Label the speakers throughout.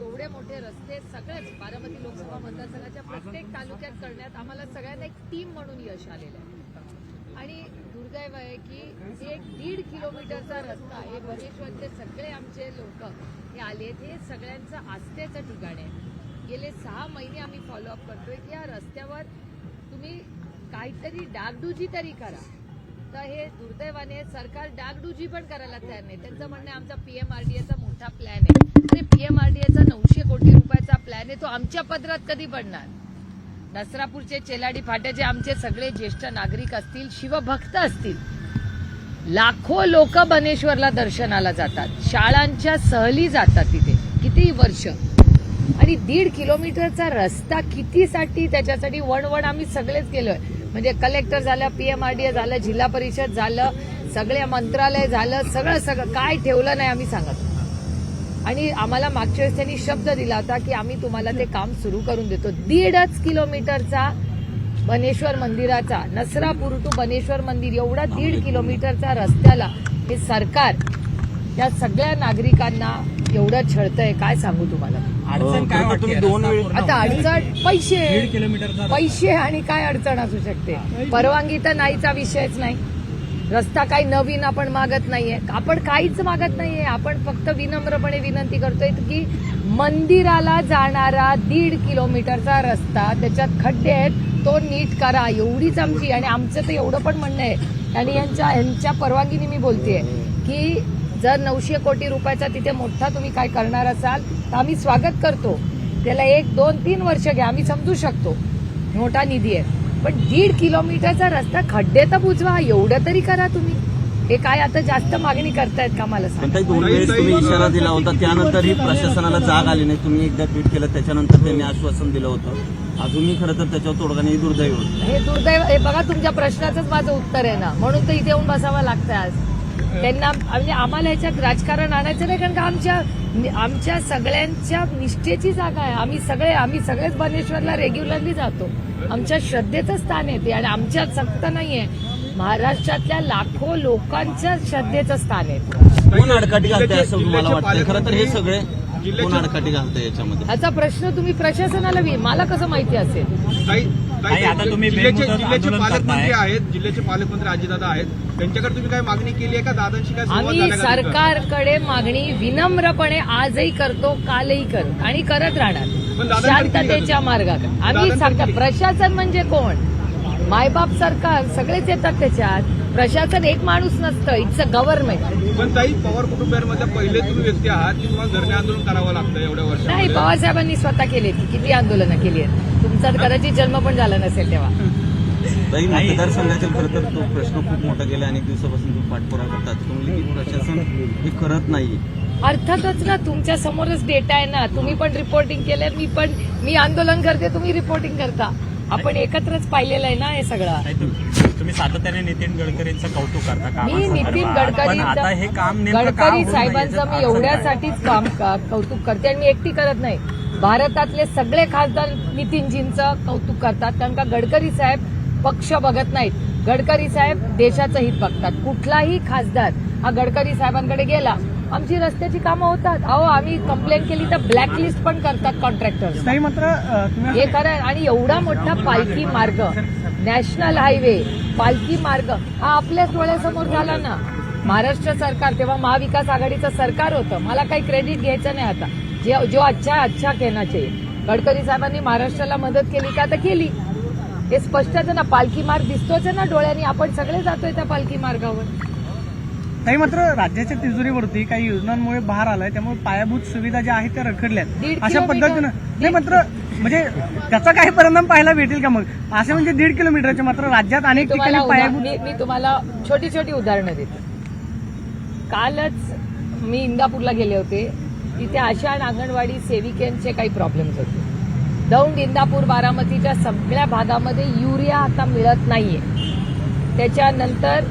Speaker 1: एवढे मोठे रस्ते सगळेच बारामती लोकसभा मतदारसंघाच्या प्रत्येक तालुक्यात करण्यात आम्हाला सगळ्यांना एक टीम म्हणून यश आलेलं आहे. आणि दुर्दैव आहे की एक दीड किलोमीटरचा रस्ता हे बनेश्वरचे सगळे आमचे लोक हे आलेत हे सगळ्यांचं आस्थेचं ठिकाण आहे. गेले सहा महिने आम्ही फॉलोअप करतोय की या रस्त्यावर तुम्ही काहीतरी डागडुजी तरी करा. तर हे दुर्दैवाने सरकार डागडुजी पण करायला तयार नाही. त्यांचं म्हणणं आमचा पीएमआरडीएचा मोठा प्लॅन आहे. आणि पीएमआरडीएचा नऊशे कोटी रुपयाचा प्लॅन आहे. तो आमच्या पदरात कधी पडणार? नसरापूरचे चेलाडी फाट्याचे आमचे सगळे ज्येष्ठ नागरिक असतील शिवभक्त असतील लाखो लोक बनेश्वरला दर्शनाला जातात. शाळांच्या सहली जातात तिथे. किती वर्ष? आणि दीड किलोमीटरचा रस्ता कितीसाठी? त्याच्यासाठी वणवण आम्ही सगळेच गेलोय म्हणजे कलेक्टर झालं पीएमआरडीए झालं जिल्हा परिषद झालं सगळे मंत्रालय झालं सगळं सगळं. काय ठेवलं नाही आम्ही सांगत. आणि आम्हाला मागच्या वेळेस त्यांनी शब्द दिला होता की आम्ही तुम्हाला ते काम सुरू करून देतो. दीडच किलोमीटरचा बनेश्वर मंदिराचा नसरापूर टू बनेश्वर मंदिर एवढा दीड किलोमीटरचा रस्त्याला हे सरकार त्या सगळ्या नागरिकांना एवढं छळतंय काय सांगू तुम्हाला?
Speaker 2: अडचण काय वाटते?
Speaker 3: दोन वेळ
Speaker 1: आता अडचण पैसे पैसे आणि काय अडचण असू शकते? परवानगी तर नाहीचा विषयच नाही. रस्ता काही नवीन आपण मागत नाहीये. आपण काहीच मागत नाहीये. आपण फक्त विनम्रपणे विनंती करतोय की मंदिराला जाणारा दीड किलोमीटरचा रस्ता त्याच्यात खड्डे आहेत तो नीट करा. एवढीच आमची आणि आमचं तर एवढं पण म्हणणं आहे. आणि यांच्या यांच्या परवानगीने मी बोलतेय की जर नऊशे कोटी रुपयाचा तिथे मोठा तुम्ही काय करणार असाल तर आम्ही स्वागत करतो. त्याला एक दोन तीन वर्ष घ्या. आम्ही समजू शकतो. मोठा निधी आहे. पण दीड किलोमीटरचा रस्ता खड्डे तर बुजवा एवढं तरी करा तुम्ही. हे काय आता जास्त मागणी करतायत का मला सांग?
Speaker 3: पण ताई दोन वेळेस तुम्ही इशारा दिला होता त्यानंतरही प्रशासनाला जाग आली नाही. तुम्ही एकदा ट्विट केलं त्याच्यानंतर त्यांनी आश्वासन दिलं होतं. अजूनही खरं तर त्याच्यावर तोडगा नाही दुर्दैव होतं.
Speaker 1: हे दुर्दैव हे बघा तुमच्या प्रश्नाचंच माझं उत्तर आहे ना. म्हणून तर इथे येऊन बसावं लागतं आज. त्यांना म्हणजे आम्हाला ह्याच्यात राजकारण आणायचं नाही कारण का आमच्या आमच्या सगळ्यांच्या निष्ठेची जागा आहे. आम्ही सगळे आम्ही सगळेच बनेश्वरला रेग्युलरली जातो. आमच्या श्रद्धेचं स्थान आहे ते आणि आमच्या सक्त नाहीये. महाराष्ट्रातल्या लाखो लोकांच्या श्रद्धेचं स्थान आहे
Speaker 3: कोण आडकाठी घालतंय असं तुम्हाला वाटतंय? खरं तर हे सगळे कोण आडकाठी घालतंय याच्यामध्ये?
Speaker 1: ह्याचा प्रश्न तुम्ही प्रशासनाला वि- मला कसं माहिती असेल?
Speaker 2: आता तुम्ही
Speaker 4: जिल्ह्याचे
Speaker 2: बेमुदत
Speaker 4: जिल्ह्याचे
Speaker 2: आंदोलन
Speaker 4: पालकमंत्री
Speaker 2: करताय.
Speaker 4: आहेत जिल्ह्याचे पालकमंत्री अजितदादा आहेत. त्यांच्याकडे तुम्ही काय मागणी केली आहे का? दादांशी काय संवाद
Speaker 1: आम्ही
Speaker 4: का?
Speaker 1: सरकारकडे मागणी विनम्रपणे आजही करतो कालही करू आणि करत
Speaker 4: पण
Speaker 1: राहणार
Speaker 4: दादांकडे
Speaker 1: शांततेच्या मार्गात आम्ही
Speaker 4: दादांकडे
Speaker 1: सांगता. प्रशासन म्हणजे कोण? मायबाप सरकार सगळेच येतात त्याच्यात. प्रशासन एक माणूस नसतं इट्स अ गव्हर्नमेंट
Speaker 4: पण ताई पवार कुटुंबियांमधल्या पहिले तुम्ही व्यक्ती आहात की तुम्हाला धरणे आंदोलन करावं लागतं एवढ्या
Speaker 1: नाही
Speaker 4: वर्षामध्ये.
Speaker 1: पवार साहेबांनी स्वतः केली ती किती आंदोलनं केली आहेत? तुमचा कदाचित जन्म पण झाला नसेल तेव्हा.
Speaker 3: ताई मतदारसंघाचा खरं तर तो प्रश्न खूप मोठा गेला अनेक दिवसापासून तुम्ही पाठपुरावा करतात. तुम्ही की प्रशासन हे करत नाही
Speaker 1: अर्थातच ना तुमच्या समोरच डेटा आहे ना. तुम्ही पण रिपोर्टिंग केलंय मी पण मी आंदोलन करते तुम्ही रिपोर्टिंग करता. आपण एकत्रच पाहिलेलं आहे ना हे सगळं.
Speaker 2: तुम- तुम्ही सातत्याने नितीन गडकरींचं कौतुक करता
Speaker 1: मी
Speaker 2: कामासंदर्भात.
Speaker 1: नितीन
Speaker 2: पण आता हे काम
Speaker 1: गडकरी
Speaker 2: नेमकं का
Speaker 1: गडकरी साहेबांचं मी
Speaker 2: काय?
Speaker 1: एवढ्यासाठीच काम का- कौतुक करते आणि मी एकटी करत नाही. भारतातले सगळे खासदार नितीनजींचं कौतुक करतात. कारण का गडकरी साहेब पक्ष बघत नाहीत. गडकरी साहेब देशाचं हित बघतात. कुठलाही खासदार हा गडकरी साहेबांकडे गेला आमची रस्त्याची कामं होतात. अहो आम्ही कंप्लेंट केली तर ब्लॅकलिस्ट पण करतात कॉन्ट्रॅक्टर
Speaker 5: ताई मात्र अ, तुम्ही
Speaker 1: हे खरं आणि एवढा मोठा पालखी मार्ग नॅशनल हायवे पालखी मार्ग हा आपल्याच डोळ्यासमोर झाला ना. महाराष्ट्र सरकार तेव्हा महाविकास आघाडीचं सरकार होतं. मला काही क्रेडिट घ्यायचं नाही आता. जे जो अच्छा अच्छा कहना चाहिए गडकरी साहेबांनी महाराष्ट्राला मदत केली का तर केली. हे स्पष्टच आहे ना पालखी मार्ग दिसतोच आहे ना डोळ्यांनी. आपण सगळे जातोय त्या पालखी मार्गावर.
Speaker 5: ताई मात्र राज्याच्या तिजोरीवरती काही योजनांमुळे भार आलाय त्यामुळे पायाभूत सुविधा ज्या आहेत त्या रखडल्यात. अशा पद्धतीनं नाही मात्र म्हणजे त्याचा काही परिणाम पाहायला भेटेल का मग? असे म्हणजे दीड किलोमीटरचे मात्र राज्यात अनेक ठिकाणी पायाभूत
Speaker 1: मी तुम्हाला छोटी छोटी उदाहरणं देते. कालच मी इंदापूरला गेले होते. तिथे आशा आणि अंगणवाडी सेविकेंचे काही प्रॉब्लेम्स होते. दौंड इंदापूर बारामतीच्या सगळ्या भागामध्ये युरिया आता मिळत नाहीये. त्याच्यानंतर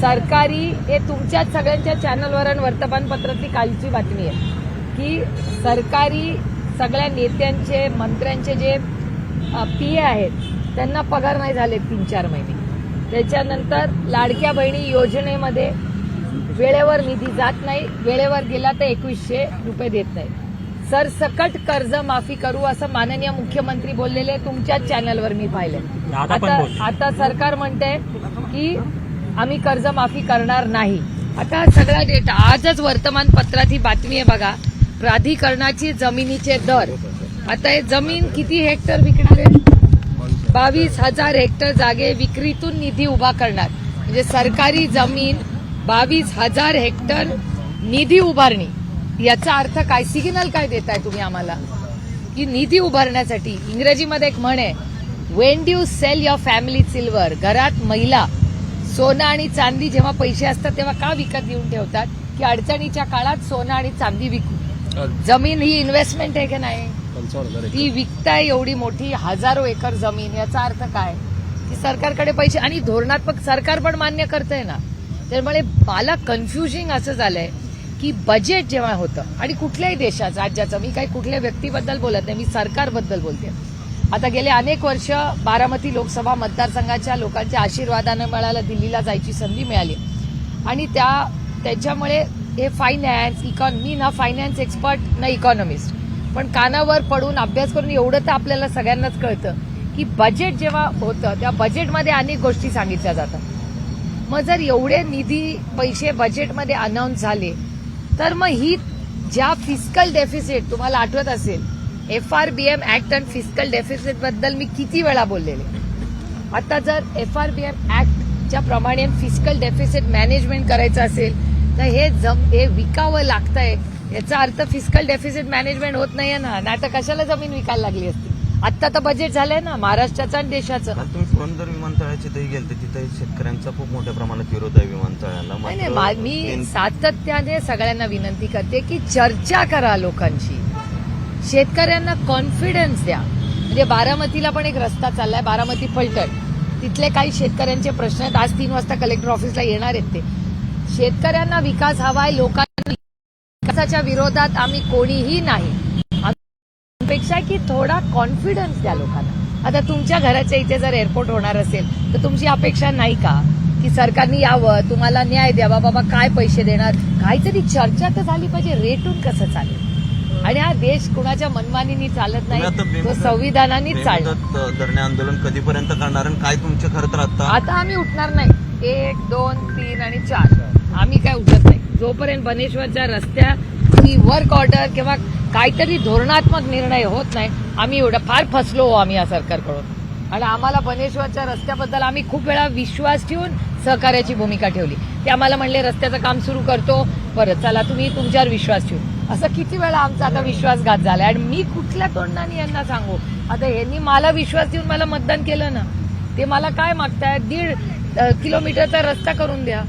Speaker 1: सरकारी हे तुमच्याच सगळ्यांच्या चॅनलवर आणि वर्तमानपत्रातली कालची बातमी आहे की सरकारी सगळ्या नेत्यांचे मंत्र्यांचे जे पी ए आहेत त्यांना पगार नाही झाले तीन चार महिने. त्याच्यानंतर लाडक्या बहिणी योजनेमध्ये वेळेवर निधी जात नाही वेळेवर गेला तर एकवीसशे रुपये देत नाही. सरसकट कर्ज माफी करू असं माननीय मुख्यमंत्री बोललेले तुमच्याच चॅनलवर मी पाहिले. आता. आता सरकार म्हणते की आम्ही कर्ज माफी करणार नाही. आता सगळा डेटा आजच वर्तमानपत्रात ही बातमी आहे बघा. प्राधिकरणाची जमिनीचे दर. आता हे जमीन किती हेक्टर विकणार? आहे बावीस हजार हेक्टर जागे विक्रीतून निधी उभा करणार. म्हणजे सरकारी जमीन बावीस हजार हेक्टर निधी उभारणी. याचा अर्थ काय? सिग्नल काय देताय तुम्ही आम्हाला? की निधी उभारण्यासाठी इंग्रजीमध्ये एक म्हण आहे when do sell your family silver घरात महिला सोनं आणि चांदी जेव्हा पैसे असतात तेव्हा का विकत घेऊन ठेवतात? की अडचणीच्या काळात सोनं आणि चांदी विकू? जमीन ही इन्व्हेस्टमेंट आहे की नाही? ती विकताय एवढी मोठी हजारो एकर जमीन. याचा अर्थ काय? की सरकारकडे पैसे आणि धोरणात्मक सरकार पण मान्य करतंय ना. त्यामुळे मला कन्फ्युजिंग असं झालंय की बजेट जेव्हा होतं आणि कुठल्याही देशाचं राज्याचं मी काही कुठल्या व्यक्तीबद्दल बोलत नाही मी सरकारबद्दल बोलते. आता गेले अनेक वर्ष बारामती लोकसभा मतदारसंघाच्या लोकांच्या आशीर्वादानं मला दिल्लीला जायची संधी मिळाली. आणि त्या त्याच्यामुळे हे फायनान्स इकॉन मी ना फायनान्स एक्सपर्ट ना इकॉनॉमिस्ट पण कानावर पडून अभ्यास करून एवढं तर आपल्याला सगळ्यांनाच कळतं की बजेट जेव्हा होतं त्या बजेटमध्ये अनेक गोष्टी सांगितल्या जातात. मग जर एवढे निधी पैसे बजेटमध्ये अनाऊन्स झाले तर मग ही ज्या फिजिकल डेफिसिट तुम्हाला आठवत असेल F R B M act and physical डेफिसिटबद्दल मी किती वेळा बोललेले. आता जर एफ आर बी एम ऍक्टच्या प्रमाणे फिजिकल डेफिसिट मॅनेजमेंट करायचं असेल तर हे जम हे विकावं लागतंय. याचा अर्थ फिस्कल डेफिसिट मॅनेजमेंट होत नाहीये ना. नाही तर कशाला जमीन विकायला लागली असती? आत्ता तर बजेट झालंय ना महाराष्ट्राचं आणि देशाचं.
Speaker 3: काल तुम्ही पुरंदर विमानतळाचे दही गेलते तिथे शेतकऱ्यांचा खूप मोठ्या प्रमाणात विरोध आहे विमानतळाला.
Speaker 1: नाही नाही
Speaker 3: मात्र
Speaker 1: मा- मी सातत्याने सगळ्यांना विनंती करते की चर्चा करा लोकांशी शेतकऱ्यांना कॉन्फिडन्स द्या. म्हणजे बारामतीला पण एक रस्ता चाललाय बारामती फलटण. तिथले काही शेतकऱ्यांचे प्रश्न आहेत. आज तीन वाजता कलेक्टर ऑफिसला येणार आहेत ते. शेतकऱ्यांना विकास हवाय लोकांना विकासाच्या विरोधात आम्ही कोणीही नाही. थोडा कॉन्फिडन्स द्या लोकांना. आता तुमच्या घराच्या इथे जर एअरपोर्ट होणार असेल तर तुमची अपेक्षा नाही का? की सरकारने यावं तुम्हाला न्याय द्यावा बाबा काय पैसे देणार? काहीतरी चर्चा तर झाली पाहिजे रेटून कसं चालेल? आणि हा देश कुणाच्या मनमानीनी चालत नाही तो चालणार
Speaker 3: बेमुदत धरणे आंदोलन कधीपर्यंत करणार आणि काय तुमचे खरं तर आता
Speaker 1: आता आम्ही उठणार नाही. एक दोन तीन आणि चार. आम्ही काय उठत नाही. जोपर्यंत बनेश्वरच्या रस्त्या ही वर्क ऑर्डर किंवा काहीतरी धोरणात्मक निर्णय होत नाही आम्ही एवढं फार फसलो हो आम्ही या सरकारकडून. आणि आम्हाला बनेश्वरच्या रस्त्याबद्दल आम्ही खूप वेळा विश्वास ठेवून सहकार्याची भूमिका ठेवली. ते आम्हाला म्हणले रस्त्याचं काम सुरू करतो. परत चला तुम्ही तुमच्यावर विश्वास ठेवू असं किती वेळा आमचा आता विश्वासघात झाला आणि मी कुठल्या तोंडाने यांना सांगू? आता यांनी मला विश्वास देऊन मला मतदान केलं ना ते मला काय मागतायत दीड किलोमीटरचा रस्ता करून द्या.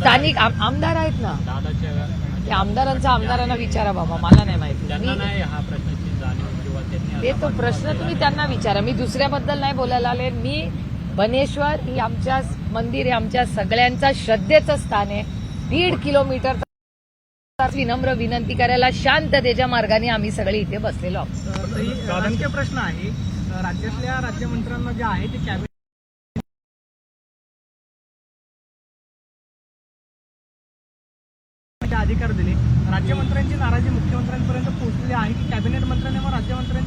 Speaker 1: स्थानिक आम- आमदार आहेत ना. ते आमदारांचा आमदारांना विचारा बाबा मला नाही माहिती.
Speaker 2: हा
Speaker 1: ते तो प्रश्न तुम्ही त्यांना विचारा. मी दुसऱ्याबद्दल नाही बोलायला आले. मी बनेश्वर ही आमच्या मंदिर हे आमच्या सगळ्यांचा श्रद्धेचं स्थान आहे. दीड किलोमीटर विनम्र विनंती करायला शांततेच्या मार्गाने आम्ही सगळे इथे बसलेलो आहोत.
Speaker 5: प्रश्न आहे. राज्यातल्या राज्यमंत्र्यांना जे आहे ते कॅबिनेट अधिकार दिले. राज्यमंत्र्यांची नाराजी मुख्यमंत्र्यांपर्यंत पोहोचलेली आहे की कॅबिनेट मंत्र्यांनी मग राज्यमंत्र्यांचे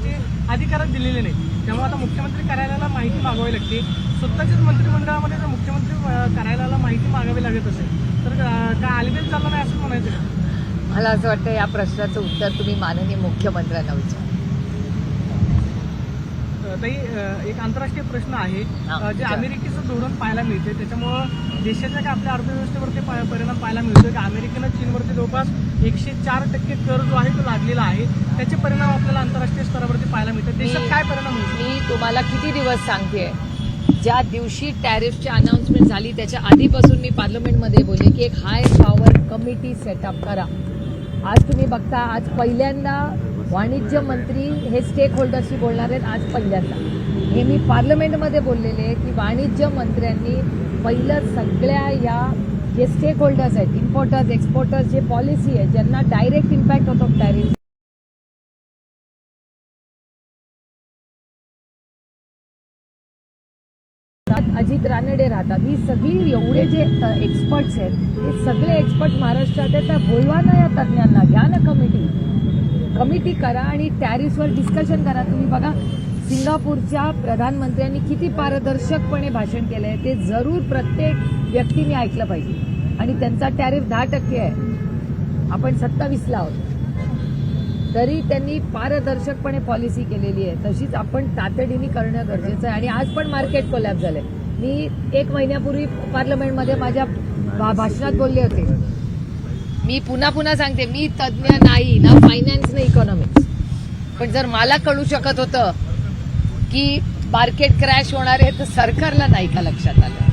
Speaker 5: अधिकारच दिलेले नाही त्यामुळे आता मुख्यमंत्री कार्यालयाला माहिती मागवावी लागते स्वतःच्याच मंत्रिमंडळामध्ये जर मुख्यमंत्री कार्यालयाला माहिती मागावी लागत असेल तर काय आलबेल चाललं नाही असं म्हणायचं का?
Speaker 1: मला असं वाटतं या प्रश्नाचं उत्तर तुम्ही माननीय मुख्यमंत्र्यांना विचारा
Speaker 5: ताई एक आंतरराष्ट्रीय प्रश्न आहे जे. अमेरिकेचं धोरण पाहायला मिळते त्याच्यामुळं देशाच्या काय आपल्या अर्थव्यवस्थेवरती परिणाम पाहायला मिळतो की अमेरिकेनं चीनवरती जवळपास एकशे चार टक्के कर जो आहे तो लादलेला आहे त्याचे परिणाम आपल्याला आंतरराष्ट्रीय स्तरावरती पाहायला मिळतात. देशात काय परिणाम होईल
Speaker 1: मी तुम्हाला किती दिवस सांगते? ज्या दिवशी टॅरिफची अनाउन्समेंट झाली त्याच्या आधीपासून मी पार्लमेंटमध्ये बोलले की एक हाय पॉवर कमिटी सेटअप करा. आज तुम्ही बघता आज पहिल्यांदा वाणिज्य मंत्री हे स्टेक होल्डरशी बोलणार आहेत आज पहिल्यांदा. हे मी पार्लमेंटमध्ये बोललेले की वाणिज्य मंत्र्यांनी पहिलं सगळ्या या जे स्टेक होल्डर्स आहेत इम्पोर्टर्स एक्सपोर्टर्स जे पॉलिसी आहे ज्यांना डायरेक्ट इम्पॅक्ट होतो टॅरिफ अजित रानडे राहतात. ही सगळी एवढे जे एक्सपर्ट्स आहेत हे सगळे एक्सपर्ट महाराष्ट्रात आहेत. त्या बोलवा ना या तज्ज्ञांना. घ्या ना कमिटी कमिटी करा आणि टॅरिफवर डिस्कशन करा. तुम्ही बघा सिंगापूरच्या प्रधानमंत्र्यांनी किती पारदर्शकपणे भाषण केलं आहे ते जरूर प्रत्येक व्यक्तीने ऐकलं पाहिजे. आणि त्यांचा टॅरिफ दहा टक्के आहे. आपण सत्तावीसला आहोत. तरी त्यांनी पारदर्शकपणे पॉलिसी केलेली आहे. तशीच आपण तातडीने करणं गरजेचं आहे. आणि आज पण मार्केट कोलॅप झालंय. मी एक महिन्यापूर्वी पार्लमेंटमध्ये माझ्या भा- भाषणात बोलले होते. मी पुन्हा पुन्हा सांगते मी तज्ज्ञ नाही ना फायनान्स ना इकॉनॉमिक्स पण जर मला कळू शकत होतं की मार्केट क्रॅश होणार आहे तर सरकारला नाही का लक्षात आलं?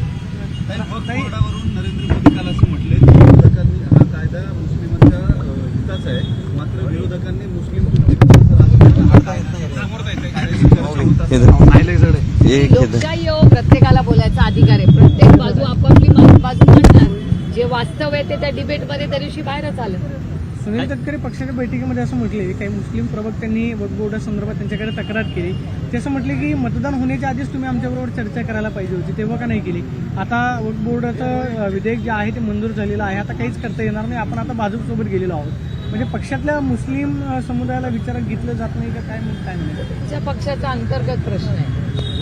Speaker 6: नरेंद्र मोदी काल असं म्हटले की विरोधकांनी हा कायदा मुस्लिमांच्या अ, हिताचा आहे. मात्र विरोधकांनी मुस्लिम
Speaker 1: लोकशाही हो प्रत्येकाला बोलायचा अधिकार आहे. प्रत्येक बाजू आपापली बाजू मांडणार जे वास्तव आहे ते त्या डिबेटमध्ये त्या दिवशी बाहेरच आलं.
Speaker 5: सुनील तटकरे पक्षाच्या बैठकीमध्ये असं म्हटले काही मुस्लिम प्रवक्त्यांनी वक्फ बोर्डासंदर्भात त्यांच्याकडे तक्रार केली. ते असं म्हटले की मतदान होण्याच्या आधीच तुम्ही आमच्याबरोबर चर्चा करायला पाहिजे होती तेव्हा का नाही केली? आता वक्फ बोर्डाचं विधेयक जे आहे ते मंजूर झालेलं आहे आता काहीच करता येणार नाही आपण आता भाजपसोबत गेलेलो आहोत. म्हणजे पक्षातल्या मुस्लिम समुदायाला विचारात घेतलं जात नाही का? काय काय
Speaker 1: तुमच्या पक्षाचा अंतर्गत प्रश्न आहे.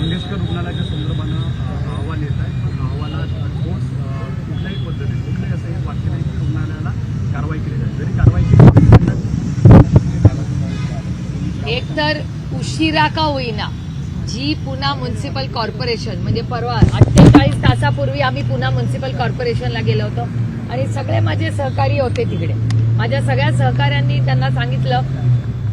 Speaker 6: मंगेशकर रुग्णालयाच्या संदर्भानं अहवाल येत आहे पण अहवालात ठोस अ, कुठल्याही पद्धतीने कुठलंही असं एक वाक्य नाही की रुग्णालयाला कारवाई केली जाईल जरी कारवाई केली
Speaker 1: एक तर उशिरा का होईना जी पुन्हा म्युन्सिपल कॉर्पोरेशन म्हणजे परवा अठ्ठेचाळीस तासापूर्वी आम्ही पुन्हा म्युन्सिपल कॉर्पोरेशनला गेलो होतो. आणि सगळे माझे सहकारी होते तिकडे. माझ्या सगळ्या सहकाऱ्यांनी त्यांना सांगितलं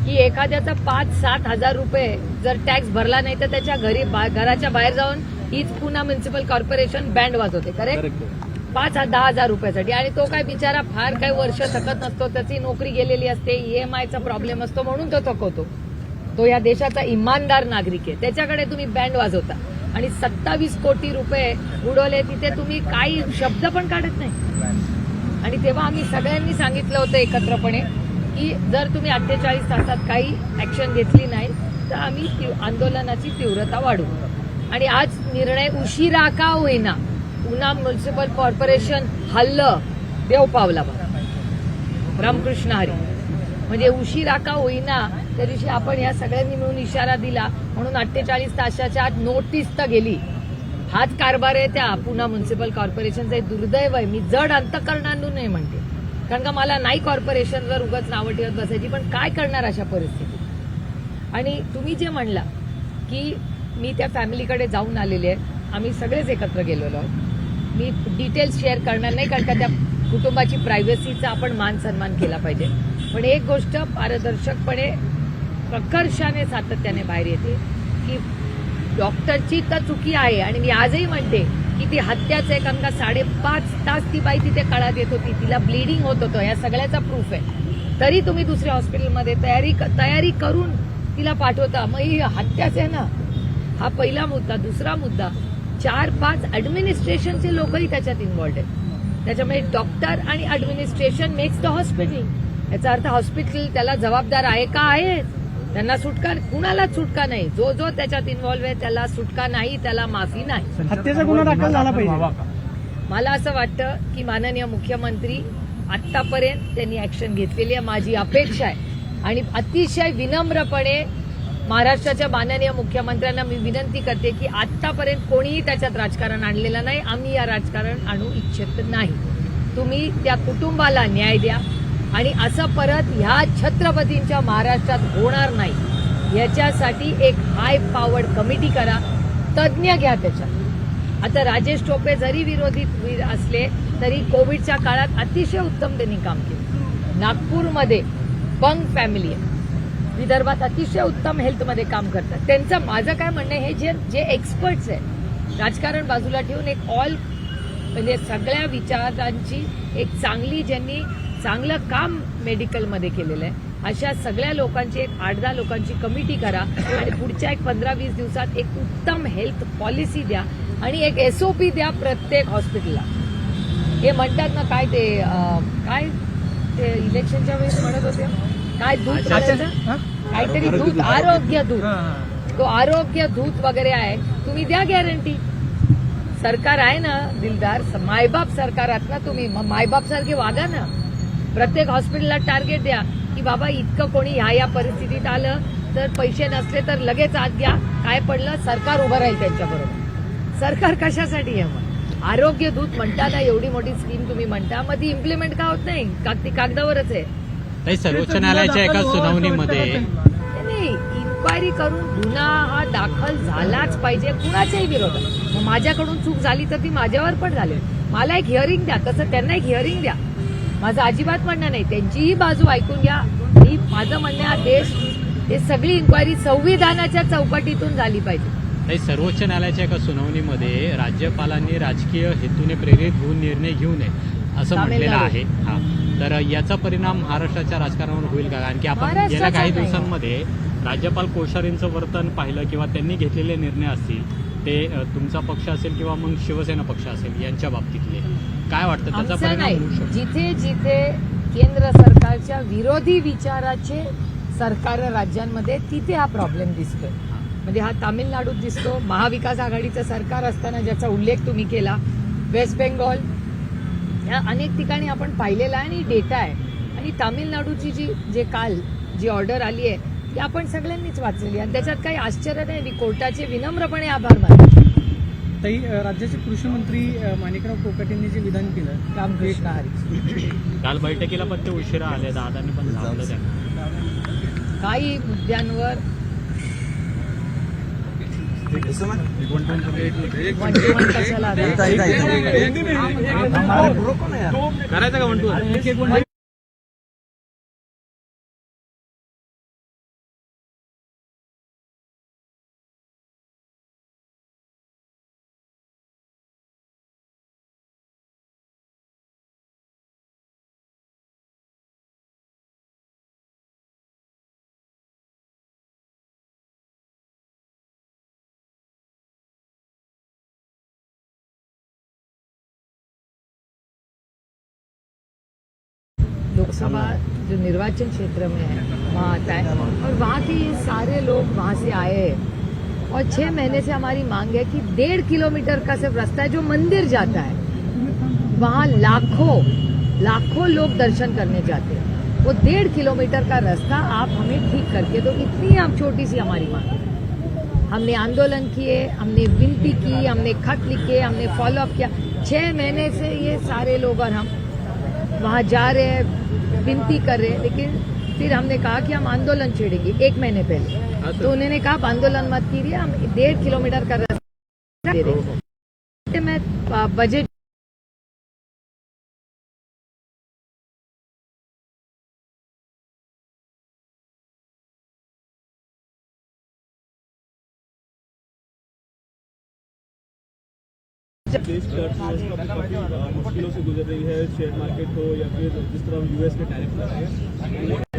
Speaker 1: की एखाद्याचा पाच सात हजार रुपये जर टॅक्स भरला नाही तर त्याच्या घरी घराच्या बाहेर जाऊन हीच पुन्हा म्युन्सिपल कॉर्पोरेशन बँड वाजवते. करेक्ट पाच दहा हजार रुपयासाठी. आणि तो काय बिचारा फार काही वर्ष थकत नसतो त्याची नोकरी गेलेली असते ईएमआयचा प्रॉब्लेम असतो म्हणून तो थकवतो. तो या देशाचा इमानदार नागरिक आहे. त्याच्याकडे तुम्ही बँड वाजवता. आणि सत्तावीस कोटी रुपये उडवले तिथे तुम्ही काही शब्द पण काढत नाही. आणि तेव्हा आम्ही सगळ्यांनी सांगितलं होतं एकत्रपणे की जर तुम्ही अठ्ठेचाळीस तासात काही ऍक्शन घेतली नाही तर आम्ही आंदोलनाची तीव्रता वाढवू. आणि आज निर्णय उशिरा का होईना पुन्हा म्युन्सिपल कॉर्पोरेशन हल्लं देव पावला रामकृष्ण हरी. म्हणजे उशिरा का होईना त्या दिवशी आपण या सगळ्यांनी मिळून इशारा दिला म्हणून अठ्ठेचाळीस तासाच्या आत नोटीस तर गेली. हाच कारभार आहे त्या पुन्हा म्युन्सिपल कॉर्पोरेशनचं एक दुर्दैव आहे. मी जड अंतकरणांतून नाही म्हणते. कारण का मला नाही कॉर्पोरेशनवर उगाच नावं ठेवत बसायची पण काय करणार अशा परिस्थितीत? आणि तुम्ही जे म्हणला की मी त्या फॅमिलीकडे जाऊन आलेले आहे आम्ही सगळेच एकत्र गेलेलो आहोत. मी डिटेल्स शेअर करणार नाही कारण का त्या कुटुंबाची प्रायव्हसीचा आपण मान सन्मान केला पाहिजे. पण एक गोष्ट पारदर्शकपणे प्रकर्षाने सातत्याने बाहेर येते की डॉक्टरची तर चुकी आहे आणि मी आजही म्हणते की ती हत्याच आहे कारण का साडेपाच तास ती बाई तिथे काळात येत होती. तिला ब्लिडिंग होत होतं. या सगळ्याचा प्रूफ आहे. तरी तुम्ही दुसऱ्या हॉस्पिटलमध्ये तयारी तयारी करून तिला पाठवता. मग ही हत्याच आहे ना. हा पहिला मुद्दा. दुसरा मुद्दा चार पाच ऍडमिनिस्ट्रेशनचे लोकही त्याच्यात इन्व्हॉल्ड आहेत. त्याच्यामुळे डॉक्टर आणि ऍडमिनिस्ट्रेशन मेक्स द हॉस्पिटल याचा अर्थ हॉस्पिटल त्याला जबाबदार आहे का? आहे. त्यांना सुटका कुणालाच सुटका नाही. जो जो त्याच्यात इन्व्हॉल्व आहे त्याला सुटका नाही त्याला माफी नाही.
Speaker 5: हत्येचा गुन्हा दाखल झाला पाहिजे.
Speaker 1: मला असं वाटतं की माननीय मुख्यमंत्री आतापर्यंत त्यांनी ऍक्शन घेतलेली आहे. माझी अपेक्षा आहे. आणि अतिशय विनम्रपणे महाराष्ट्राच्या माननीय मुख्यमंत्र्यांना मी विनंती करते की आतापर्यंत कोणीही त्याच्यात राजकारण आणलेलं नाही. आम्ही या राजकारण आणू इच्छित नाही. तुम्ही त्या कुटुंबाला न्याय द्या. आणि असं परत ह्या छत्रपतींच्या महाराष्ट्रात होणार नाही. याच्यासाठी एक हाय पॉवर्ड कमिटी करा. तज्ज्ञ घ्या त्याच्यात. आता राजेश टोपे जरी विरोधी असले तरी कोविडच्या काळात अतिशय उत्तम त्यांनी काम केलं. नागपूरमध्ये बंग फॅमिली आहे. विदर्भात अतिशय उत्तम हेल्थमध्ये काम करतात. त्यांचं माझं काय म्हणणं आहे, हे जे जे एक्सपर्ट्स आहेत राजकारण बाजूला ठेवून एक ऑल म्हणजे सगळ्या विचारांची एक चांगली ज्यांनी चांगलं काम मेडिकलमध्ये केलेलं आहे अशा सगळ्या लोकांची एक आठ दहा लोकांची कमिटी करा आणि पुढच्या एक पंधरा वीस दिवसात एक उत्तम हेल्थ पॉलिसी द्या आणि एक एसओपी द्या प्रत्येक हॉस्पिटलला हे म्हणतात ना काय ते काय ते इलेक्शनच्या वेळेस म्हणत होते काय दूध? काहीतरी दूध आरोग्य दूध. तो आरोग्य दूत वगैरे आहे. तुम्ही द्या गॅरंटी सरकार आहे ना दिलदार. मायबाप सरकार आहात ना तुम्ही. मग मायबाप सारखे वागा ना. प्रत्येक हॉस्पिटलला टार्गेट द्या. की बाबा इतकं कोणी ह्या या परिस्थितीत आलं तर पैसे नसले तर लगेच आत घ्या. काय पडलं? सरकार उभं राहील त्यांच्याबरोबर. सरकार कशासाठी आहे मग? आरोग्य दूत म्हणता ना एवढी मोठी स्कीम तुम्ही म्हणता. मग ती इम्प्लिमेंट का होत नाही? काग ती कागदावरच आहे.
Speaker 2: ताई सर्वोच्च न्यायालयाच्या एका सुनावणीमध्ये
Speaker 1: नाही इन्क्वायरी करून गुन्हा हा दाखल झालाच पाहिजे. कुणाच्याही विरोधात. मग माझ्याकडून चूक झाली तर ती माझ्यावर पण झाली. मला एक हिअरिंग द्या. तसं त्यांना एक हिअरिंग द्या. माझं अजिबात म्हणणं नाही. त्यांचीही बाजू ऐकून घ्या. मी माझं म्हणणं हा देश हे सगळी इन्क्वायरी संविधानाच्या चौकटीतून झाली पाहिजे.
Speaker 2: ताई सर्वोच्च न्यायालयाच्या एका सुनावणीमध्ये राज्यपालांनी राजकीय हेतूने प्रेरित होऊन निर्णय घेऊ नये असं म्हटलेलं. आहे. हा. तर याचा परिणाम महाराष्ट्राच्या राजकारणावर होईल का? कारण की आपण गेल्या काही
Speaker 1: नाही.
Speaker 2: दिवसांमध्ये राज्यपाल कोश्यारींचं वर्तन पाहिलं किंवा त्यांनी घेतलेले निर्णय असतील ते तुमचा पक्ष असेल किंवा मग शिवसेना पक्ष असेल यांच्या बाबतीतले काय वाटतं? त्याचा परिणाम
Speaker 1: नाही. जिथे जिथे केंद्र सरकारच्या विरोधी विचाराचे सरकार राज्यांमध्ये तिथे हा प्रॉब्लेम दिसतोय. म्हणजे हा तामिळनाडूत दिसतो. महाविकास आघाडीचं सरकार असताना ज्याचा उल्लेख तुम्ही केला वेस्ट बेंगॉल या अनेक ठिकाणी आपण पाहिलेला आहे आणि डेटा आहे. आणि तामिळनाडूची जी जे काल जी ऑर्डर आली आहे ती आपण सगळ्यांनीच वाचलेली आणि त्याच्यात काही आश्चर्य नाही मी कोर्टाचे विनम्रपणे आभार मानतो.
Speaker 5: ताई अ, राज्याचे कृषी मंत्री माणिकराव कोकाटे यांनी जे विधान केलं
Speaker 1: रामकृष्ण. हरी
Speaker 2: काल बैठकीला पण ते उशिरा आले दादांनी पण त्यांना.
Speaker 1: काही मुद्द्यांवर वंचित कशाला आता?
Speaker 3: ताई, ताई, ताई.
Speaker 4: करायचं का म्हणतो
Speaker 1: लोकसभा जो निर्वाचन क्षेत्र में है, वहाँ आता है। और वहाँ के ये सारे लोग वहाँ से आए हैं। और छह महीने से हमारी मांग है कि डेढ़ किलोमीटर का सिर्फ़ रास्ता है, जो मंदिर जाता है। वहाँ लाखों लाखों लोग दर्शन करने जाते हैं। वो डेढ़ किलोमीटर का रास्ता आप हमें ठीक करके दो। इतनी आप छोटी सी हमारी मांग है। हमने आंदोलन किए, हमने विनती की, हमने खत लिखे, हमने फॉलो अप किया। छह महीने से ये सारे लोग और हम वहाँ जा रहे हैं। विनती कर रहे हैं लेकिन फिर हमने कहा कि हम आंदोलन छेड़ेंगे एक महीने पहले। तो उन्होंने कहा आप आंदोलन मत कीजिए हम डेढ़ किलोमीटर का रास्ता दे रहे हैं। मैं बजट
Speaker 6: देश की अर्थव्यवस्था काफी मुश्किलों से गुजर रही है शेयर मार्केट हो या फिर जिस तरह यूएस के टैरिफ लगे हैं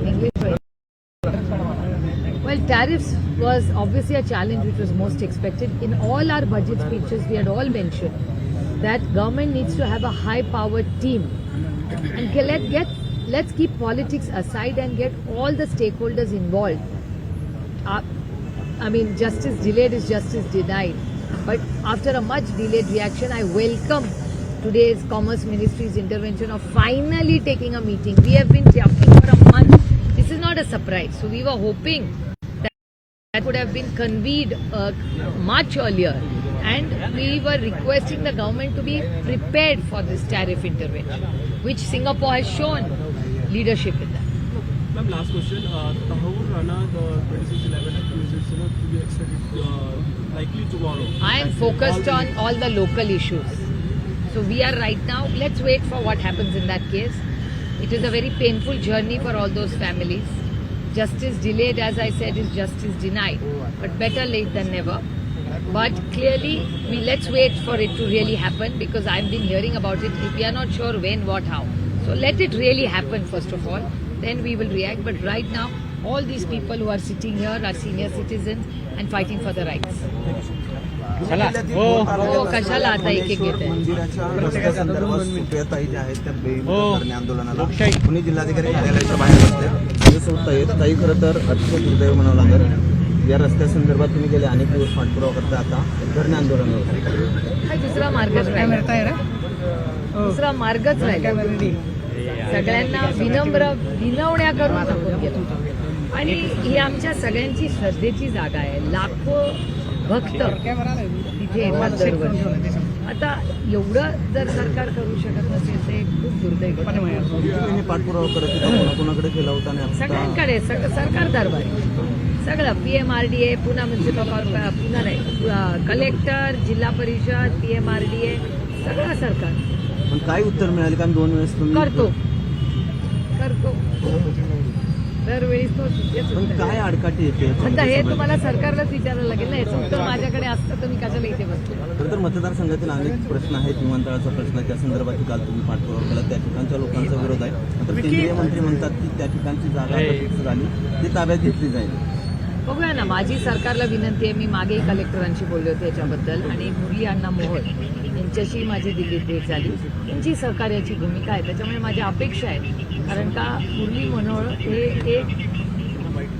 Speaker 1: in Well, tariffs was obviously a challenge which was most expected. In all our budget speeches, we had all mentioned that government needs to have a high-powered team and let get let's keep politics aside and get all the stakeholders involved. Uh, I mean, justice delayed is justice denied. But after a much delayed reaction, I welcome today's Commerce Ministry's intervention of finally taking a meeting. We have been talking for a month. This is not a surprise. So we were hoping that that would have been convened uh, much earlier. And we were requesting the government to be prepared for this tariff intervention, which Singapore has shown leadership in that.
Speaker 6: Ma'am, last question. Uh, Tahawur Rana, the 2611 accused, is you know, to be extradited uh, likely tomorrow.
Speaker 1: I am focused on all the local issues. So we are right now, let's wait for what happens in that case. It is a very painful journey for all those families. Justice delayed, as I said, is justice denied. But better late than never. But clearly, we let's wait for it to really happen because I've been hearing about it. If we are not sure when, what, how. So let it really happen first of all. Then we will react. But right now, all these people who are sitting here are senior citizens and fighting for the rights.
Speaker 2: चला हो
Speaker 1: हो, कशाला आता एक एक घेत आहे?
Speaker 3: मंदिराच्या रस्त्यासंदर्भात सुप्रियाताई ज्या आहेत त्या
Speaker 2: हो.
Speaker 3: बेमुदत आंदोलनाला. पुणे जिल्हाधिकारी कार्यालयाच्या बाहेर बसले ताई आहेत. ताई खरं तर अतिशय दुर्दैव म्हणावं लागेल या रस्त्यासंदर्भात तुम्ही गेले अनेक दिवस पाठपुरावा करता आता धरणे आंदोलन वगैरे
Speaker 1: काही दुसरा मार्गच राहिला दुसरा मार्गच
Speaker 2: हे यार.
Speaker 1: सगळ्यांना विनम्र विनवण्या करून घेतो आणि ही आमच्या सगळ्यांची श्रद्धेची जागा आहे. लाखो भक्त तिथे येतात दरवर्षी. आता एवढं जर सरकार करू शकत नसेल ते खूप दुर्दैव
Speaker 3: पाठपुरावा करत कोणाकडे केला होता
Speaker 1: सगळ्यांकडे सग सरकार दरबारी. सगळं P M R D A पुन्हा म्युन्सिपल कॉर्पो पुन्हा नाही कलेक्टर जिल्हा परिषद P M R D A सगळं सरकार.
Speaker 3: पण काय उत्तर मिळाले? कारण दोन वेळेस
Speaker 1: करतो. करतो. दरवेळी तो
Speaker 3: पण
Speaker 1: उत्तर
Speaker 3: काय
Speaker 1: आहे.
Speaker 3: आडकाठी येते
Speaker 1: आता हे तुम्हाला सरकारलाच विचारायला लागेल ना याचं उत्तर माझ्याकडे असतं तर मी कशाला इथे बसतो?
Speaker 3: खरं तर मतदारसंघातील अनेक प्रश्न आहेत विमानतळाचा प्रश्न आहे त्या संदर्भात काल तुम्ही पाठपुरावा केला. त्या ठिकाणच्या लोकांचा विरोध आहे. तर केंद्रीय मंत्री म्हणतात की त्या ठिकाणची जागा आता झाली ती ताब्यात घेतली जाईल.
Speaker 1: बघूया ना माझी सरकारला विनंती आहे मी मागेही कलेक्टरांशी बोलले होते याच्याबद्दल आणि मुरली अण्णा मोहोळ यांच्याशी माझी दिल्लीत भेट झाली. त्यांची सहकार्याची भूमिका आहे त्याच्यामुळे माझी अपेक्षा आहे कारण का मुरली मनोळ हे एक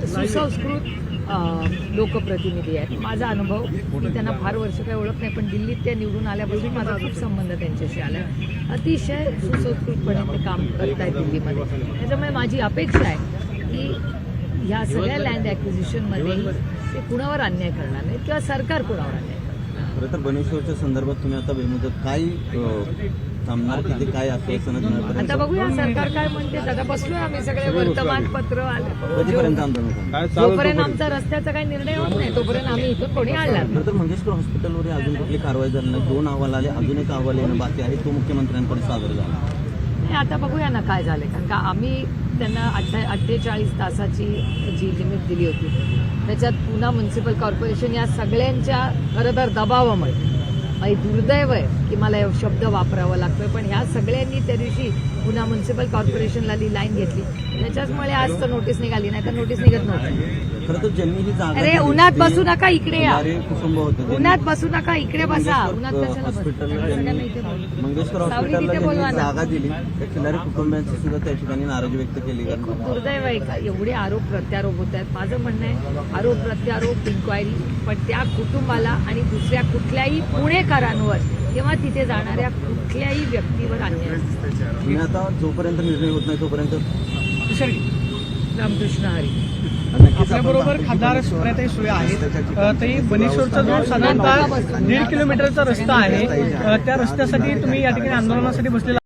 Speaker 1: सुसंस्कृत लोकप्रतिनिधी आहेत. माझा अनुभव मी त्यांना फार वर्ष काही ओळख नाही पण दिल्लीत त्या निवडून आल्यापासून माझा खूप संबंध त्यांच्याशी आला. अतिशय सुसंस्कृतपणे ते काम करत आहेत दिल्लीमध्ये. त्याच्यामुळे माझी अपेक्षा आहे की ह्या सगळ्या लँड ॲक्विजिशनमध्ये ते कुणावर अन्याय करणार नाही किंवा सरकार कुणावर अन्याय करणार नाही.
Speaker 3: खरं तर बनेश्वरच्या संदर्भात तुम्ही आता बेमुदत काही थांबणार की ते काय आश्वासन
Speaker 1: आता बघूया सरकार काय म्हणते आता बसलोय आम्ही सगळे वर्तमानपत्र आले.
Speaker 3: कधीपर्यंत आंदोलन करणार?
Speaker 1: जोपर्यंत आमचा रस्त्याचा काही निर्णय होत नाही तोपर्यंत आम्ही इथून कोणी आणणार नाही.
Speaker 3: तर मंगेशकर हॉस्पिटलवर अजून कुठली कारवाई झाली नाही. दोन अहवाल आले अजून एक अहवाल येणं बाकी आहे. तो मुख्यमंत्र्यांकडे सादर झाला.
Speaker 1: नाही आता बघूया ना काय झालंय. कारण का आम्ही त्यांना अठ्ठे अठ्ठेचाळीस तासाची जी लिमिट दिली होती. त्याच्यात पुन्हा म्युन्सिपल कॉर्पोरेशन या सगळ्यांच्या खरं तर दबावामुळे दुर्दैव आहे की मला शब्द वापरावा लागतोय. पण ह्या सगळ्यांनी त्या दिवशी पुन्हा म्युन्सिपल कॉर्पोरेशनला ली लाईन घेतली. त्याच्याचमुळे आज तर नोटीस निघाली नाही तर नोटीस निघत नव्हती. अरे उन्हात बसू नका इकडे या. उन्हात बसू नका इकडे बसा. उन्हात सावली तिथे बोलवा
Speaker 3: ज्यांनी
Speaker 1: ना.
Speaker 3: जागा दिली त्या खिलारी कुटुंबियांची सुद्धा त्या ठिकाणी नाराजी व्यक्त केली.
Speaker 1: खूप दुर्दैव आहे. का एवढे आरोप प्रत्यारोप होत आहेत. माझं म्हणणं आहे आरोप प्रत्यारोप इन्क्वायरी पण त्या कुटुंबाला आणि दुसऱ्या कुठल्याही पुणेकरांवर किंवा तिथे जाणाऱ्या कुठल्याही व्यक्तीवर अन्याय असतो.
Speaker 3: आता जोपर्यंत निर्णय होत नाही तोपर्यंत?
Speaker 1: रामकृष्ण हरी.
Speaker 5: आपल्याबरोबर खासदार सुप्रियाताई सुळे आहेत. ताई बनेश्वरचा जो साधारणतः दीड किलोमीटरचा रस्ता आहे त्या रस्त्यासाठी तुम्ही या ठिकाणी आंदोलनासाठी बसलेला